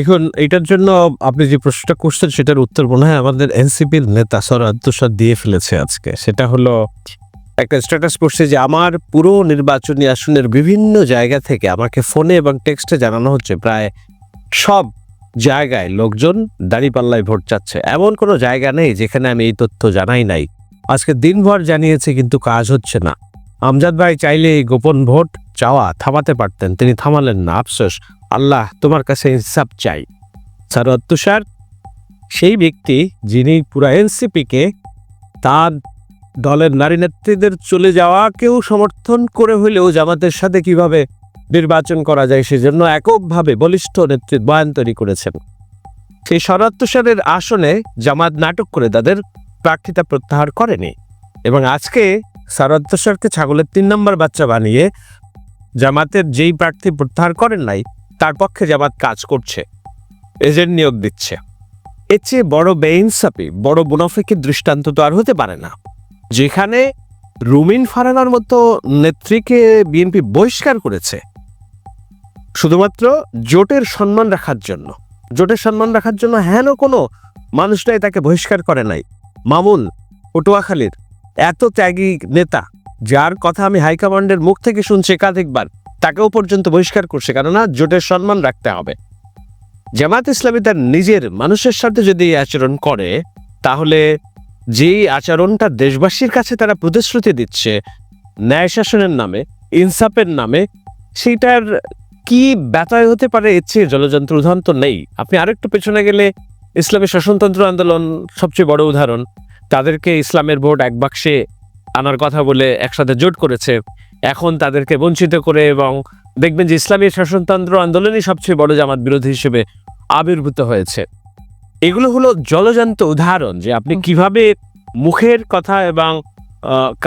এখন এটার জন্য আপনি যে প্রশ্নটা করছেন, সেটার উত্তর মনে হয় আমাদের এনসিপির নেতা সরাদ দিয়ে ফেলেছে আজকে। সেটা হলো, একটা স্ট্যাটাস করছে যে আমার পুরো নির্বাচনী আসনের বিভিন্ন জায়গা থেকে আমাকে ফোনে এবং টেক্সটে জানানো হচ্ছে, প্রায় সব জায়গায় লোকজন দাঁড়িপাল্লায় ভোট চাচ্ছে। এমন কোনো জায়গা নেই যেখানে আমি এই তথ্য জানাই নাই। আজকে দিনভর জানিয়েছে, কিন্তু কাজ হচ্ছে না। আমজাদ ভাই চাইলে এই গোপন ভোট চাওয়া থামাতে পারতেন, তিনি থামালেন না, আফসোস। আল্লাহ তোমার কাছে ইনসাফ চাই। সারদ তুষার, সেই ব্যক্তি যিনি পুরা এনসিপিকে তার দলের নারী নেত্রীদের চলে যাওয়াকেও সমর্থন করে হইলেও জামাতের সাথে কীভাবে নির্বাচন করা যায় সেজন্য এককভাবে বলিষ্ঠ নেতৃত্ব বয়ান তৈরি করেছেন। সেই শরৎ তুষারের আসনে জামাত নাটক করে তাদের প্রার্থিতা প্রত্যাহার করেনি এবং আজকে শরৎ তুষারকে ছাগলের তিন নম্বর বাচ্চা বানিয়ে জামাতের যেই প্রার্থী প্রত্যাহার করেন নাই তার পক্ষে জামাত কাজ করছে, এজেন্ট নিয়োগ দিচ্ছে। এর চেয়ে বড় বেইনসাপি বড় মুনাফিকের দৃষ্টান্ত তো আর হতে পারে না। যেখানে রুমিন ফারানার মতো নেত্রীকে বিএনপি বহিষ্কার করেছে, শুধুমাত্র জোটের সম্মান রাখার জন্য। জোটের সম্মান রাখার জন্য হেন কোনো মানুষটাই তাকে বহিষ্কার করে নাই। মামুন, পটুয়াখালীর এত ত্যাগী নেতা, যার কথা আমি হাইকমান্ডের মুখ থেকে শুনছি একাধিকবার তাকেও পর্যন্ত বহিষ্কার করছে, কেননা জোটের সম্মান রাখতে হবে। জামাত ইসলামী তার নিজের মানুষের সাথে যদি এই আচরণ করে, তাহলে যেই আচরণটা দেশবাসীর কাছে তারা প্রতিশ্রুতি দিচ্ছে, ন্যায় শাসনের নামে, ইনসাফের নামে, সেইটার কি ব্যতয় হতে পারে এর চেয়ে জলযন্ত্র উদাহরণ তো নেই। আপনি আরেকটু পেছনে গেলে ইসলামী শাসনতন্ত্র আন্দোলন সবচেয়ে বড় উদাহরণ। তাদেরকে ইসলামের ভোট এক বাক্সে আনার কথা বলে একসাথে জোট করেছে। এখন তাদেরকে বঞ্চিত করে এবং দেখবেন যে ইসলামী শাসনতন্ত্র আন্দোলনই সবচেয়ে বড় জামাত বিরোধী হিসেবে আবির্ভূত হয়েছে। এগুলো হলো জলজান্ত উদাহরণ যে আপনি কীভাবে মুখের কথা এবং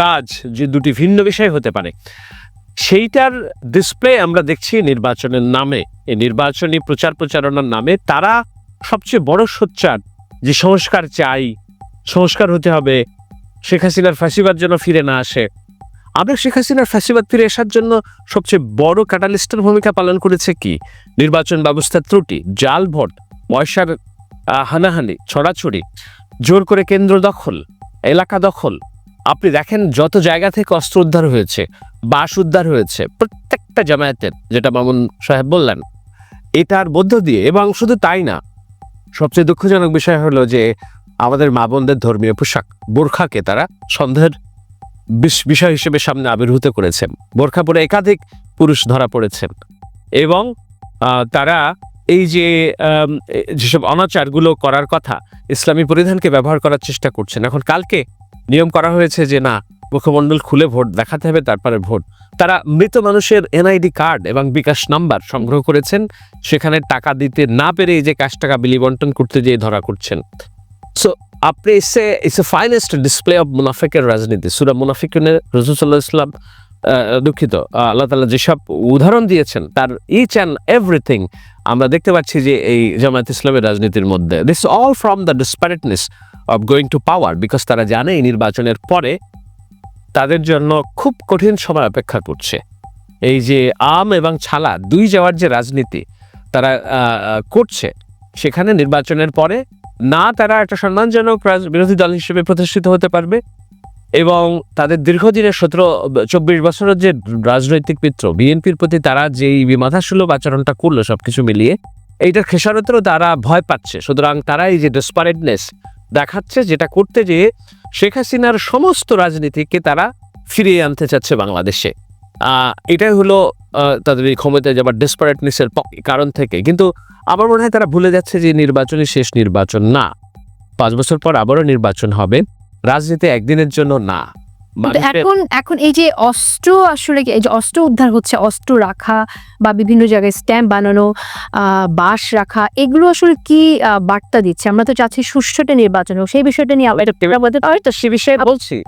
কাজ যে দুটি ভিন্ন বিষয় হতে পারে সেইটার ডিসপ্লে আমরা দেখছি নির্বাচনের নামে। এই নির্বাচনী প্রচার প্রচারণার নামে তারা সবচেয়ে বড় সোচ্চার যে সংস্কার চাই সংস্কার হতে হবে শেখ হাসিনার ফাঁসিবাদ যেন ফিরে না আসে। আমরা শেখ হাসিনার ফাঁসিবাদ ফিরে আসার জন্য সবচেয়ে বড় ক্যাটালিস্টের ভূমিকা পালন করেছে কি? নির্বাচন ব্যবস্থার ত্রুটি, জাল ভোট পয়সার হানাহানি, ছড়াছড়ি, জোর করে কেন্দ্র দখল, এলাকা দখল। আপনি দেখেন যত জায়গা থেকে অস্ত্র উদ্ধার হয়েছে, বাস উদ্ধার হয়েছে, প্রত্যেকটা জামায়াতের, যেটা মামুন সাহেব বললেন, এটার মধ্য দিয়ে, এবং শুধু তাই না, সবচেয়ে দুঃখজনক বিষয় হলো যে আমাদের মা বোনদের ধর্মীয় পোশাক, বোরখাকে তারা সন্দেহের বিষয় হিসেবে সামনে আবির্ভূত করেছেন বোরখা পরে একাধিক পুরুষ ধরা পড়েছেন এবং তারা এই যে যেসব অনাচারগুলো করার কথা ইসলামী পরিধানকে ব্যবহার করার চেষ্টা করছেন, এখন কালকে নিয়ম করা হয়েছে যে না, মুখমণ্ডল খুলে ভোট দেখাতে হবে, তারপরে ভোট। তারা মৃত মানুষের এনআইডি কার্ড এবং বিকাশ নাম্বার সংগ্রহ করেছেন, সেখানে টাকা দিতে না পেরে এই যে কাশ টাকা বিলি বন্টন করতে যেয়ে ধরা করছেন। সো আপনি ইসে is a finest display of মুনাফিকের রাজনীতি। সুরা মুনাফিকুনের রসুল্লাহ ইসলাম দুঃখিত। আল্লাহ তালা যেসব উদাহরণ দিয়েছেন, তার ইচ অ্যান্ড এভরিথিং আমরা দেখতে পাচ্ছি যে এই জামায়াত ইসলামের রাজনীতির মধ্যে। This all from the disparateness of going to power because তারা জানে এই নির্বাচনের পরে তাদের জন্য খুব কঠিন সময় অপেক্ষা করছে। এই যে আম এবং ছালা, দুই যাওয়ার যে রাজনীতি তারা করছে, সেখানে নির্বাচনের পরে না, তারা একটা সম্মানজনক বিরোধী দল হিসেবে প্রতিষ্ঠিত হতে পারবে এবং তাদের দীর্ঘদিনের সতেরো, চব্বিশ বছরের যে রাজনৈতিক মিত্র বিএনপির প্রতি তারা যেই বিমাথাসুলভ আচরণটা করল সবকিছু মিলিয়ে, এইটার খেসারতেও তারা ভয় পাচ্ছে। সুতরাং তারা এই যে ডেসপারেটনেস দেখাচ্ছে, যেটা করতে যেয়ে শেখ হাসিনার সমস্ত রাজনীতিকে তারা ফিরিয়ে আনতে চাচ্ছে বাংলাদেশে। এটাই হলো তাদের এই ক্ষমতায় যাবার ডেসপারেটনেসের কারণ থেকে। কিন্তু আমার মনে হয় তারা ভুলে যাচ্ছে যে নির্বাচনই শেষ নির্বাচন না। পাঁচ বছর পর আবারও নির্বাচন হবে। রাজনীতি একদিনের জন্য না। এখন এখন এই যে অস্ত্র আসলে কি- এই যে অস্ত্র উদ্ধার হচ্ছে অস্ত্র রাখা বা বিভিন্ন জায়গায় স্ট্যাম্প বানানো আহ, বাঁশ রাখা এগুলো আসলে কি বার্তা দিচ্ছে? আমরা তো চাচ্ছি সুষ্ঠুটা নির্বাচন হোক। সেই বিষয়টা নিয়ে সে বিষয়ে বলছি।